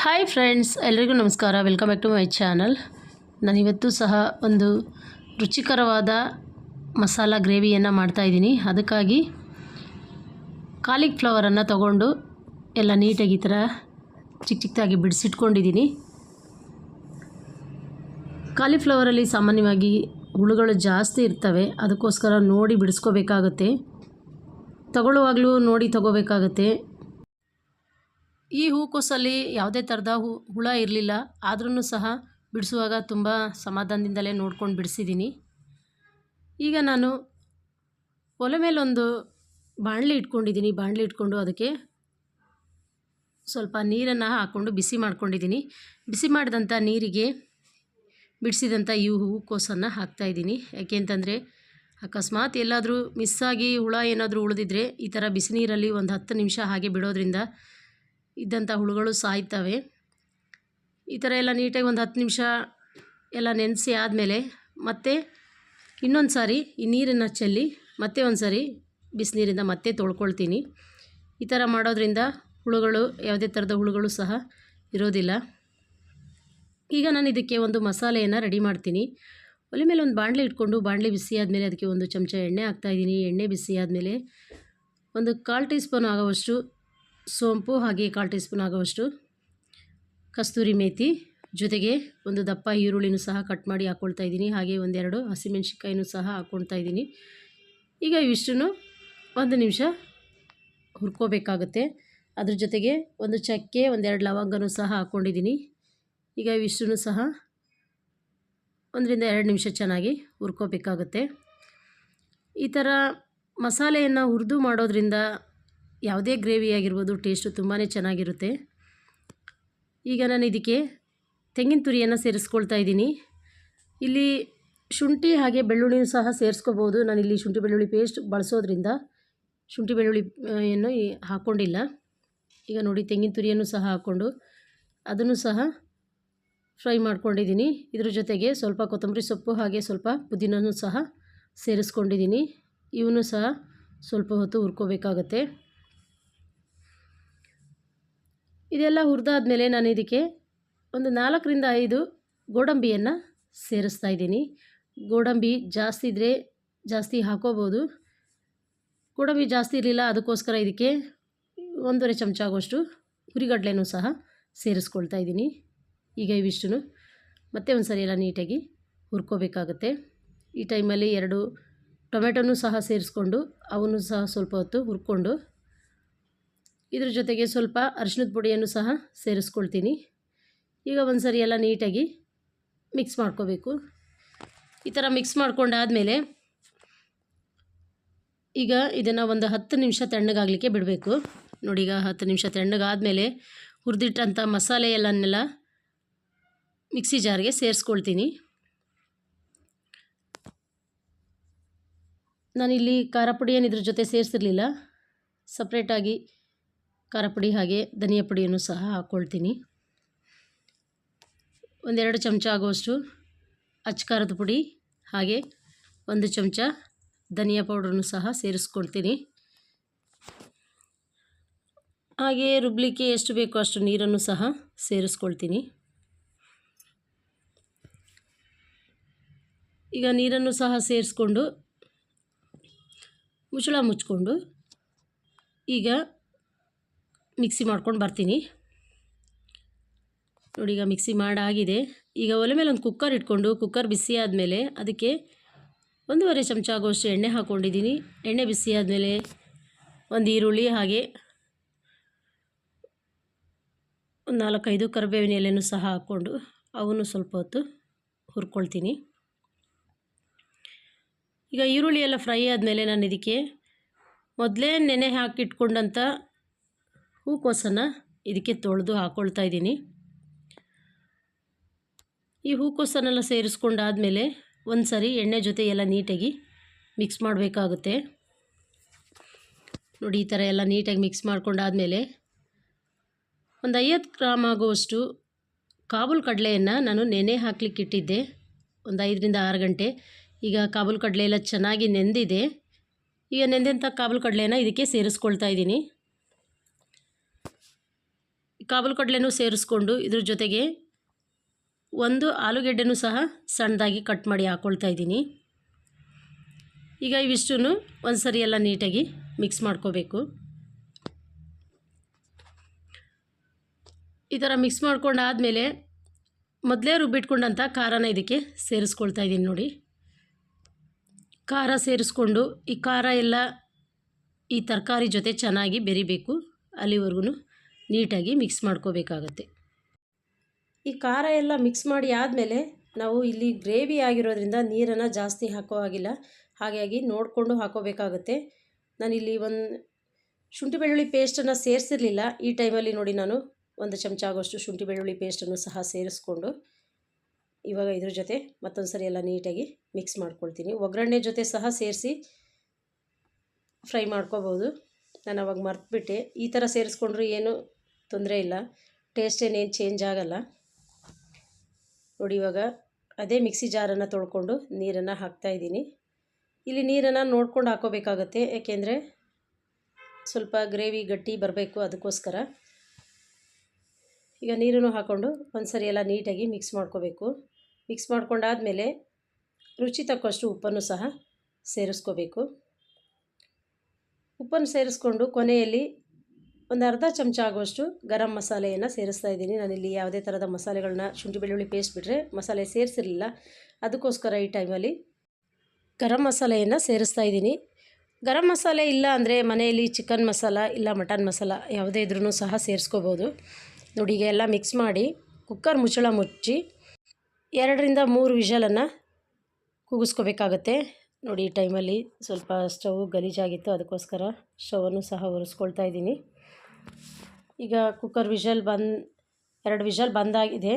Hi friends ಎಲ್ರಿಗೂ ನಮಸ್ಕಾರ. Welcome back to my channel ನಾನಿವತ್ತು ಸಹ ಒಂದು ರುಚಿಕರವಾದ ಮಸಾಲ ಗ್ರೇವಿಯನ್ನು ಮಾಡ್ತಾಯಿದ್ದೀನಿ ಅದಕ್ಕಾಗಿ ಕಾಲಿಫ್ಲವರನ್ನು ತಗೊಂಡು ಎಲ್ಲ ನೀಟಾಗಿ ಈ ಥರ ಚಿಕ್ಕ ಚಿಕ್ಕದಾಗಿ ಬಿಡಿಸಿಟ್ಕೊಂಡಿದ್ದೀನಿ. ಕಾಲಿಫ್ಲವರಲ್ಲಿ ಸಾಮಾನ್ಯವಾಗಿ ಹುಳುಗಳು ಜಾಸ್ತಿ ಇರ್ತವೆ. ಅದಕ್ಕೋಸ್ಕರ ನೋಡಿ ಬಿಡಿಸ್ಕೋಬೇಕಾಗತ್ತೆ. ತಗೊಳ್ಳುವಾಗಲೂ ನೋಡಿ ತಗೋಬೇಕಾಗುತ್ತೆ. ಈ ಹೂಕೋಸಲ್ಲಿ ಯಾವುದೇ ಥರದ ಹೂ, ಹುಳ ಇರಲಿಲ್ಲ. ಆದ್ರೂ ಸಹ ಬಿಡಿಸುವಾಗ ತುಂಬ ಸಮಾಧಾನದಿಂದಲೇ ನೋಡ್ಕೊಂಡು ಬಿಡಿಸಿದ್ದೀನಿ ಈಗ ನಾನು ಒಲೆ ಮೇಲೊಂದು ಬಾಣಲಿ ಇಟ್ಕೊಂಡಿದ್ದೀನಿ ಬಾಣಲಿ ಇಟ್ಕೊಂಡು ಅದಕ್ಕೆ ಸ್ವಲ್ಪ ನೀರನ್ನು ಹಾಕ್ಕೊಂಡು ಬಿಸಿ ಮಾಡ್ಕೊಂಡಿದ್ದೀನಿ ಬಿಸಿ ಮಾಡಿದಂಥ ನೀರಿಗೆ ಬಿಡಿಸಿದಂಥ ಈ ಹೂಕೋಸನ್ನು ಹಾಕ್ತಾಯಿದ್ದೀನಿ ಯಾಕೆಂತಂದರೆ ಅಕಸ್ಮಾತ್ ಎಲ್ಲಾದರೂ ಮಿಸ್ಸಾಗಿ ಹುಳ ಏನಾದರೂ ಉಳಿದಿದ್ರೆ ಈ ಥರ ಬಿಸಿ ನೀರಲ್ಲಿ ಒಂದು ಹತ್ತು ನಿಮಿಷ ಹಾಗೆ ಬಿಡೋದ್ರಿಂದ ಇದ್ದಂಥ ಹುಳುಗಳು ಸಾಯ್ತವೆ. ಈ ಥರ ಎಲ್ಲ ನೀಟಾಗಿ ಒಂದು ಹತ್ತು ನಿಮಿಷ ಎಲ್ಲ ನೆನೆಸಿ ಆದಮೇಲೆ ಮತ್ತೆ ಇನ್ನೊಂದು ಸಾರಿ ಈ ನೀರನ್ನು ಚೆಲ್ಲಿ ಮತ್ತೆ ಒಂದು ಸಾರಿ ಬಿಸಿನೀರಿಂದ ಮತ್ತೆ ತೊಳ್ಕೊಳ್ತೀನಿ. ಈ ಥರ ಮಾಡೋದ್ರಿಂದ ಹುಳುಗಳು ಯಾವುದೇ ಥರದ ಹುಳುಗಳು ಸಹ ಇರೋದಿಲ್ಲ. ಈಗ ನಾನು ಇದಕ್ಕೆ ಒಂದು ಮಸಾಲೆಯನ್ನು ರೆಡಿ ಮಾಡ್ತೀನಿ. ಒಲೆ ಮೇಲೆ ಒಂದು ಬಾಣಲೆ ಇಟ್ಕೊಂಡು ಬಾಣಲೆ ಬಿಸಿ ಆದಮೇಲೆ ಅದಕ್ಕೆ ಒಂದು ಚಮಚ ಎಣ್ಣೆ ಹಾಕ್ತಾಯಿದ್ದೀನಿ ಎಣ್ಣೆ ಬಿಸಿ ಆದಮೇಲೆ ಒಂದು ಕಾಲು ಟೀ ಸ್ಪೂನ್ ಆಗೋವಷ್ಟು ಸೋಂಪು ಹಾಗೆ ಕಾಲು ಟೀ ಸ್ಪೂನ್ ಆಗುವಷ್ಟು ಕಸ್ತೂರಿ ಮೇಥಿ ಜೊತೆಗೆ ಒಂದು ದಪ್ಪ ಈರುಳ್ಳಿನೂ ಸಹ ಕಟ್ ಮಾಡಿ ಹಾಕ್ಕೊಳ್ತಾ ಇದ್ದೀನಿ. ಹಾಗೆ ಒಂದೆರಡು ಹಸಿಮೆಣ್ಸಿನ್ಕಾಯಿನೂ ಸಹ ಹಾಕ್ಕೊಳ್ತಾ ಇದ್ದೀನಿ. ಈಗ ಇವಿಷ್ಟನ್ನು ಒಂದು ನಿಮಿಷ ಹುರ್ಕೋಬೇಕಾಗುತ್ತೆ. ಅದ್ರ ಜೊತೆಗೆ ಒಂದು ಚಕ್ಕೆ, ಒಂದೆರಡು ಲವಂಗನೂ ಸಹ ಹಾಕ್ಕೊಂಡಿದ್ದೀನಿ ಈಗ ಇವಿಷ್ಟನ್ನು ಸಹ ಒಂದರಿಂದ ಎರಡು ನಿಮಿಷ ಚೆನ್ನಾಗಿ ಹುರ್ಕೋಬೇಕಾಗುತ್ತೆ. ಈ ಥರ ಮಸಾಲೆಯನ್ನು ಹುರಿದು ಮಾಡೋದ್ರಿಂದ ಯಾವುದೇ ಗ್ರೇವಿ ಆಗಿರ್ಬೋದು, ಟೇಸ್ಟು ತುಂಬಾ ಚೆನ್ನಾಗಿರುತ್ತೆ. ಈಗ ನಾನು ಇದಕ್ಕೆ ತೆಂಗಿನ ತುರಿಯನ್ನು ಸೇರಿಸ್ಕೊಳ್ತಾ ಇದ್ದೀನಿ. ಇಲ್ಲಿ ಶುಂಠಿ ಹಾಗೆ ಬೆಳ್ಳುಳ್ಳಿನೂ ಸಹ ಸೇರಿಸ್ಕೋಬೋದು. ನಾನಿಲ್ಲಿ ಶುಂಠಿ ಬೆಳ್ಳುಳ್ಳಿ ಪೇಸ್ಟ್ ಬಳಸೋದ್ರಿಂದ ಶುಂಠಿ ಬೆಳ್ಳುಳ್ಳಿ ಏನು ಹಾಕ್ಕೊಂಡಿಲ್ಲ ಈಗ ನೋಡಿ, ತೆಂಗಿನ ತುರಿಯನ್ನು ಸಹ ಹಾಕ್ಕೊಂಡು ಅದನ್ನು ಸಹ ಫ್ರೈ ಮಾಡ್ಕೊಂಡಿದ್ದೀನಿ. ಇದ್ರ ಜೊತೆಗೆ ಸ್ವಲ್ಪ ಕೊತ್ತಂಬರಿ ಸೊಪ್ಪು ಹಾಗೆ ಸ್ವಲ್ಪ ಪುದೀನೂ ಸಹ ಸೇರಿಸ್ಕೊಂಡಿದ್ದೀನಿ. ಇವನು ಸಹ ಸ್ವಲ್ಪ ಹೊತ್ತು ಹುರ್ಕೋಬೇಕಾಗತ್ತೆ. ಇದೆಲ್ಲ ಹುರಿದಾದ್ಮೇಲೆ ನಾನು ಇದಕ್ಕೆ ಒಂದು ನಾಲ್ಕರಿಂದ ಐದು ಗೋಡಂಬಿಯನ್ನು ಸೇರಿಸ್ತಾ ಇದ್ದೀನಿ. ಗೋಡಂಬಿ ಜಾಸ್ತಿ ಇದ್ದರೆ ಜಾಸ್ತಿ ಹಾಕೋಬೋದು. ಗೋಡಂಬಿ ಜಾಸ್ತಿ ಇರಲಿಲ್ಲ, ಅದಕ್ಕೋಸ್ಕರ ಇದಕ್ಕೆ ಒಂದೂವರೆ ಚಮಚ ಆಗೋಷ್ಟು ಹುರಿಗಡಲೆನೂ ಸಹ ಸೇರಿಸ್ಕೊಳ್ತಾ ಇದ್ದೀನಿ. ಈಗ ಇವಿಷ್ಟು ಮತ್ತೆ ಒಂದು ಸರಿ ಎಲ್ಲ ನೀಟಾಗಿ ಹುರ್ಕೋಬೇಕಾಗುತ್ತೆ. ಈ ಟೈಮಲ್ಲಿ ಎರಡು ಟೊಮೆಟೊನೂ ಸಹ ಸೇರಿಸ್ಕೊಂಡು, ಅವನ್ನು ಸಹ ಸ್ವಲ್ಪ ಹೊತ್ತು ಹುರ್ಕೊಂಡು ಇದ್ರ ಜೊತೆಗೆ ಸ್ವಲ್ಪ ಅರಿಶಿನದ ಪುಡಿಯನ್ನು ಸಹ ಸೇರಿಸ್ಕೊಳ್ತೀನಿ. ಈಗ ಒಂದು ಸರಿ ಎಲ್ಲ ನೀಟಾಗಿ ಮಿಕ್ಸ್ ಮಾಡ್ಕೋಬೇಕು. ಈ ಥರ ಮಿಕ್ಸ್ ಮಾಡ್ಕೊಂಡಾದಮೇಲೆ ಈಗ ಇದನ್ನು ಒಂದು ಹತ್ತು ನಿಮಿಷ ತಣ್ಣಗಾಗಲಿಕ್ಕೆ ಬಿಡಬೇಕು. ನೋಡಿ, ಈಗ ಹತ್ತು ನಿಮಿಷ ತಣ್ಣಗಾದಮೇಲೆ ಹುರಿದಿಟ್ಟಂಥ ಮಸಾಲೆ ಎಲ್ಲನ್ನೆಲ್ಲ ಮಿಕ್ಸಿ ಜಾರ್ಗೆ ಸೇರಿಸ್ಕೊಳ್ತೀನಿ. ನಾನಿಲ್ಲಿ ಖಾರ ಪುಡಿ ಏನಿದ್ರ ಇದ್ರ ಜೊತೆ ಸೇರಿಸಿರಲಿಲ್ಲ. ಸಪ್ರೇಟಾಗಿ ಖಾರ ಪುಡಿ ಹಾಗೆ ಧನಿಯ ಪುಡಿಯನ್ನು ಸಹ ಹಾಕ್ಕೊಳ್ತೀನಿ ಒಂದೆರಡು ಚಮಚ ಆಗುವಷ್ಟು ಅಚ್ಚಕಾರದ ಪುಡಿ ಹಾಗೆ ಒಂದು ಚಮಚ ಧನಿಯಾ ಪೌಡ್ರನ್ನು ಸಹ ಸೇರಿಸ್ಕೊಳ್ತೀನಿ. ಹಾಗೆ ರುಬ್ಲಿಕ್ಕೆ ಎಷ್ಟು ಬೇಕೋ ಅಷ್ಟು ನೀರನ್ನು ಸಹ ಸೇರಿಸ್ಕೊಳ್ತೀನಿ. ಈಗ ನೀರನ್ನು ಸಹ ಸೇರಿಸ್ಕೊಂಡು ಮುಚ್ಚಳ ಮುಚ್ಕೊಂಡು ಈಗ ಮಿಕ್ಸಿ ಮಾಡ್ಕೊಂಡು ಬರ್ತೀನಿ. ನೋಡಿ, ಈಗ ಮಿಕ್ಸಿ ಮಾಡಾಗಿದೆ. ಈಗ ಒಲೆ ಮೇಲೆ ಒಂದು ಕುಕ್ಕರ್ ಇಟ್ಕೊಂಡು, ಕುಕ್ಕರ್ ಬಿಸಿ ಆದಮೇಲೆ ಅದಕ್ಕೆ ಒಂದೂವರೆ ಚಮಚ ಆಗುವಷ್ಟು ಎಣ್ಣೆ ಹಾಕ್ಕೊಂಡಿದ್ದೀನಿ ಎಣ್ಣೆ ಬಿಸಿ ಆದಮೇಲೆ ಒಂದು ಈರುಳ್ಳಿ, ಹಾಗೆ ಒಂದು ನಾಲ್ಕೈದು ಕರಿಬೇವಿನ ಎಲೆನೂ ಸಹ ಹಾಕ್ಕೊಂಡು, ಅವನ್ನು ಸ್ವಲ್ಪ ಹೊತ್ತು ಹುರ್ಕೊಳ್ತೀನಿ. ಈಗ ಈರುಳ್ಳಿ ಎಲ್ಲ ಫ್ರೈ ಆದಮೇಲೆ ನಾನು ಇದಕ್ಕೆ ಮೊದಲೇ ನೆನೆ ಹಾಕಿಟ್ಕೊಂಡಂಥ ಹೂಕೋಸನ್ನು ಇದಕ್ಕೆ ತೊಳೆದು ಹಾಕ್ಕೊಳ್ತಾ ಇದ್ದೀನಿ. ಈ ಹೂಕೋಸನ್ನೆಲ್ಲ ಸೇರಿಸ್ಕೊಂಡಾದಮೇಲೆ ಒಂದು ಸರಿ ಎಣ್ಣೆ ಜೊತೆ ಎಲ್ಲ ನೀಟಾಗಿ ಮಿಕ್ಸ್ ಮಾಡಬೇಕಾಗುತ್ತೆ. ನೋಡಿ, ಈ ಥರ ಎಲ್ಲ ನೀಟಾಗಿ ಮಿಕ್ಸ್ ಮಾಡ್ಕೊಂಡಾದಮೇಲೆ ಒಂದು ಐವತ್ತು ಗ್ರಾಮ್ ಆಗುವಷ್ಟು ಕಾಬೂಲ್ ಕಡಲೆಯನ್ನು ನಾನು ನೆನೆ ಹಾಕ್ಲಿಕ್ಕೆ ಇಟ್ಟಿದ್ದೆ. ಒಂದು ಐದರಿಂದ ಆರು ಗಂಟೆ. ಈಗ ಕಾಬೂಲ್ ಕಡಲೆ ಎಲ್ಲ ಚೆನ್ನಾಗಿ ನೆಂದಿದೆ. ಈಗ ನೆಂದಂಥ ಕಾಬೂಲ್ ಕಡಲೆನ ಇದಕ್ಕೆ ಸೇರಿಸ್ಕೊಳ್ತಾ ಇದ್ದೀನಿ. ಕಾಬೂಲ್ ಕಡಲೆನೂ ಸೇರಿಸ್ಕೊಂಡು ಇದ್ರ ಜೊತೆಗೆ ಒಂದು ಆಲೂಗೆಡ್ಡೆನೂ ಸಹ ಸಣ್ಣದಾಗಿ ಕಟ್ ಮಾಡಿ ಹಾಕ್ಕೊಳ್ತಾ ಇದ್ದೀನಿ. ಈಗ ಇವಿಷ್ಟನ್ನು ಒಂದು ಸರಿ ಎಲ್ಲ ನೀಟಾಗಿ ಮಿಕ್ಸ್ ಮಾಡ್ಕೋಬೇಕು. ಈ ಥರ ಮಿಕ್ಸ್ ಮಾಡ್ಕೊಂಡಾದಮೇಲೆ ಮೊದಲೇ ರುಬ್ಬಿಟ್ಕೊಂಡಂಥ ಖಾರನ ಇದಕ್ಕೆ ಸೇರಿಸ್ಕೊಳ್ತಾ ಇದ್ದೀನಿ ನೋಡಿ. ಖಾರ ಸೇರಿಸ್ಕೊಂಡು ಈ ಖಾರ ಎಲ್ಲ ಈ ತರಕಾರಿ ಜೊತೆ ಚೆನ್ನಾಗಿ ಬೆರಿಬೇಕು ಅಲ್ಲಿವರೆಗೂ. ನೀಟಾಗಿ ಮಿಕ್ಸ್ ಮಾಡ್ಕೋಬೇಕಾಗತ್ತೆ. ಈ ಖಾರ ಎಲ್ಲ ಮಿಕ್ಸ್ ಮಾಡಿ ಆದಮೇಲೆ ನಾವು ಇಲ್ಲಿ ಗ್ರೇವಿ ಆಗಿರೋದ್ರಿಂದ ನೀರನ್ನು ಜಾಸ್ತಿ ಹಾಕೋ ಹಾಗಿಲ್ಲ. ಹಾಗಾಗಿ ನೋಡಿಕೊಂಡು ಹಾಕೋಬೇಕಾಗುತ್ತೆ. ನಾನಿಲ್ಲಿ ಒಂದು ಶುಂಠಿ ಬೆಳ್ಳುಳ್ಳಿ ಪೇಸ್ಟನ್ನು ಸೇರಿಸಿರಲಿಲ್ಲ. ಈ ಟೈಮಲ್ಲಿ ನೋಡಿ ನಾನು ಒಂದು ಚಮಚ ಆಗೋಷ್ಟು ಶುಂಠಿ ಬೆಳ್ಳುಳ್ಳಿ ಪೇಸ್ಟನ್ನು ಸಹ ಸೇರಿಸ್ಕೊಂಡು ಇವಾಗ ಇದ್ರ ಜೊತೆ ಮತ್ತೊಂದು ಸರಿ ಎಲ್ಲ ನೀಟಾಗಿ ಮಿಕ್ಸ್ ಮಾಡ್ಕೊಳ್ತೀನಿ. ಒಗ್ಗರಣೆ ಜೊತೆ ಸಹ ಸೇರಿಸಿ ಫ್ರೈ ಮಾಡ್ಕೋಬೋದು ನಾನು ಅವಾಗ ಮರ್ತುಬಿಟ್ಟೆ. ಈ ಥರ ಸೇರಿಸ್ಕೊಂಡ್ರೆ ಏನೂ ತೊಂದರೆ ಇಲ್ಲ. ಟೇಸ್ಟ್ ಏನೇನು ಚೇಂಜ್ ಆಗಲ್ಲ. ನೋಡಿ ಇವಾಗ ಅದೇ ಮಿಕ್ಸಿ ಜಾರನ್ನು ತೊಳ್ಕೊಂಡು ನೀರನ್ನು ಹಾಕ್ತಾಯಿದ್ದೀನಿ ಇಲ್ಲಿ ನೀರನ್ನು ನೋಡ್ಕೊಂಡು ಹಾಕೋಬೇಕಾಗತ್ತೆ. ಯಾಕೆಂದರೆ ಸ್ವಲ್ಪ ಗ್ರೇವಿ ಗಟ್ಟಿ ಬರಬೇಕು ಅದಕ್ಕೋಸ್ಕರ. ಈಗ ನೀರನ್ನು ಹಾಕ್ಕೊಂಡು ಒಂದು ಸರಿ ಎಲ್ಲ ನೀಟಾಗಿ ಮಿಕ್ಸ್ ಮಾಡ್ಕೋಬೇಕು. ಮಿಕ್ಸ್ ಮಾಡ್ಕೊಂಡಾದಮೇಲೆ ರುಚಿ ತಕ್ಕಷ್ಟು ಉಪ್ಪನ್ನು ಸಹ ಸೇರಿಸ್ಕೋಬೇಕು. ಉಪ್ಪನ್ನು ಸೇರಿಸ್ಕೊಂಡು ಕೊನೆಯಲ್ಲಿ ಒಂದು ಅರ್ಧ ಚಮಚ ಆಗುವಷ್ಟು ಗರಂ ಮಸಾಲೆಯನ್ನು ಸೇರಿಸ್ತಾ ಇದ್ದೀನಿ. ನಾನಿಲ್ಲಿ ಯಾವುದೇ ಥರದ ಮಸಾಲೆಗಳನ್ನ ಶುಂಠಿ, ಬೆಳ್ಳುಳ್ಳಿ ಪೇಸ್ಟ್ ಬಿಟ್ಟರೆ ಮಸಾಲೆ ಸೇರಿಸಿರಲಿಲ್ಲ. ಅದಕ್ಕೋಸ್ಕರ ಈ ಟೈಮಲ್ಲಿ ಗರಂ ಮಸಾಲೆಯನ್ನು ಸೇರಿಸ್ತಾ ಇದ್ದೀನಿ. ಗರಂ ಮಸಾಲೆ ಇಲ್ಲ ಅಂದರೆ ಮನೆಯಲ್ಲಿ ಚಿಕನ್ ಮಸಾಲ ಇಲ್ಲ ಮಟನ್ ಮಸಾಲ ಯಾವುದೇ ಇದ್ರೂ ಸಹ ಸೇರಿಸ್ಕೋಬೋದು. ನೋಡಿ, ಈಗ ಎಲ್ಲ ಮಿಕ್ಸ್ ಮಾಡಿ ಕುಕ್ಕರ್ ಮುಚ್ಚಳ ಮುಚ್ಚಿ ಎರಡರಿಂದ ಮೂರು ವಿಷಲನ್ನು ಕೂಗಿಸ್ಕೋಬೇಕಾಗತ್ತೆ ನೋಡಿ, ಈ ಟೈಮಲ್ಲಿ ಸ್ವಲ್ಪ ಸ್ಟವ್ ಗಲೀಜಾಗಿತ್ತು, ಅದಕ್ಕೋಸ್ಕರ ಸ್ಟವನ್ನು ಸಹ ಒರೆಸ್ಕೊಳ್ತಾ ಇದ್ದೀನಿ. ಈಗ ಕುಕ್ಕರ್ ವಿಷಲ್ ಬಂದು, ಎರಡು ವಿಷಲ್ ಬಂದಾಗಿದೆ.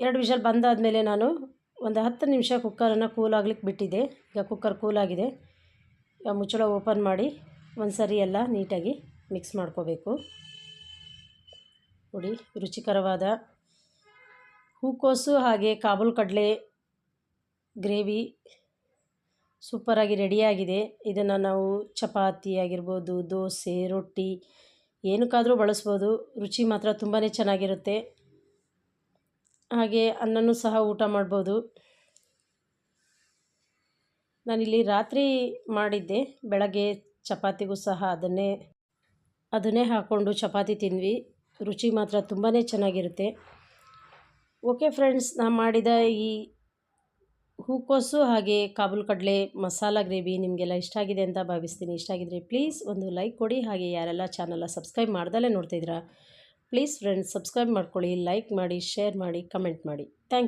ಎರಡು ವಿಷಲ್ ಬಂದಾದಮೇಲೆ ನಾನು ಒಂದು ಹತ್ತು ನಿಮಿಷ ಕುಕ್ಕರನ್ನು ಕೂಲ್ ಆಗ್ಲಿಕ್ಕೆ ಬಿಟ್ಟಿದ್ದೆ. ಈಗ ಕುಕ್ಕರ್ ಕೂಲಾಗಿದೆ ಈಗ ಮುಚ್ಚಳ ಓಪನ್ ಮಾಡಿ ಒಂದು ಸರಿ ಎಲ್ಲ ನೀಟಾಗಿ ಮಿಕ್ಸ್ ಮಾಡ್ಕೋಬೇಕು. ನೋಡಿ, ರುಚಿಕರವಾದ ಹೂಕೋಸು ಹಾಗೆ ಕಾಬೂಲ್ ಕಡಲೆ ಗ್ರೇವಿ ಸೂಪರಾಗಿ ರೆಡಿಯಾಗಿದೆ. ಇದನ್ನು ನಾವು ಚಪಾತಿ ಆಗಿರ್ಬೋದು, ದೋಸೆ, ರೊಟ್ಟಿ, ಏನಕ್ಕಾದರೂ ಬಳಸ್ಬೋದು. ರುಚಿ ಮಾತ್ರ ತುಂಬಾ ಚೆನ್ನಾಗಿರುತ್ತೆ. ಹಾಗೆ ಅನ್ನನೂ ಸಹ ಊಟ ಮಾಡ್ಬೋದು. ನಾನಿಲ್ಲಿ ರಾತ್ರಿ ಮಾಡಿದ್ದೆ. ಬೆಳಗ್ಗೆ ಚಪಾತಿಗೂ ಸಹ ಅದನ್ನೇ ಅದನ್ನೇ ಹಾಕ್ಕೊಂಡು ಚಪಾತಿ ತಿಂದ್ವಿ. ರುಚಿ ಮಾತ್ರ ತುಂಬಾ ಚೆನ್ನಾಗಿರುತ್ತೆ. ಓಕೆ ಫ್ರೆಂಡ್ಸ್ ನಾನು ಮಾಡಿದ ಈ ಹೂಕೋಸು ಹಾಗೆ ಕಾಬೂಲ್ ಕಡಲೆ ಮಸಾಲ ಗ್ರೇವಿ ನಿಮಗೆಲ್ಲ ಇಷ್ಟ ಆಗಿದೆ ಅಂತ ಭಾವಿಸ್ತೀನಿ. ಇಷ್ಟ ಆಗಿದ್ರೆ ಪ್ಲೀಸ್ ಒಂದು ಲೈಕ್ ಕೊಡಿ. ಹಾಗೆ ಯಾರೆಲ್ಲ ಚಾನಲ್ನ ಸಬ್ಸ್ಕ್ರೈಬ್ ಮಾಡ್ದಲ್ಲೇ ನೋಡ್ತಿದ್ದೀರಾ, ಪ್ಲೀಸ್ ಫ್ರೆಂಡ್ಸ್ ಸಬ್ಸ್ಕ್ರೈಬ್ ಮಾಡ್ಕೊಳ್ಳಿ, ಲೈಕ್ ಮಾಡಿ, ಶೇರ್ ಮಾಡಿ, ಕಮೆಂಟ್ ಮಾಡಿ. ಥ್ಯಾಂಕ್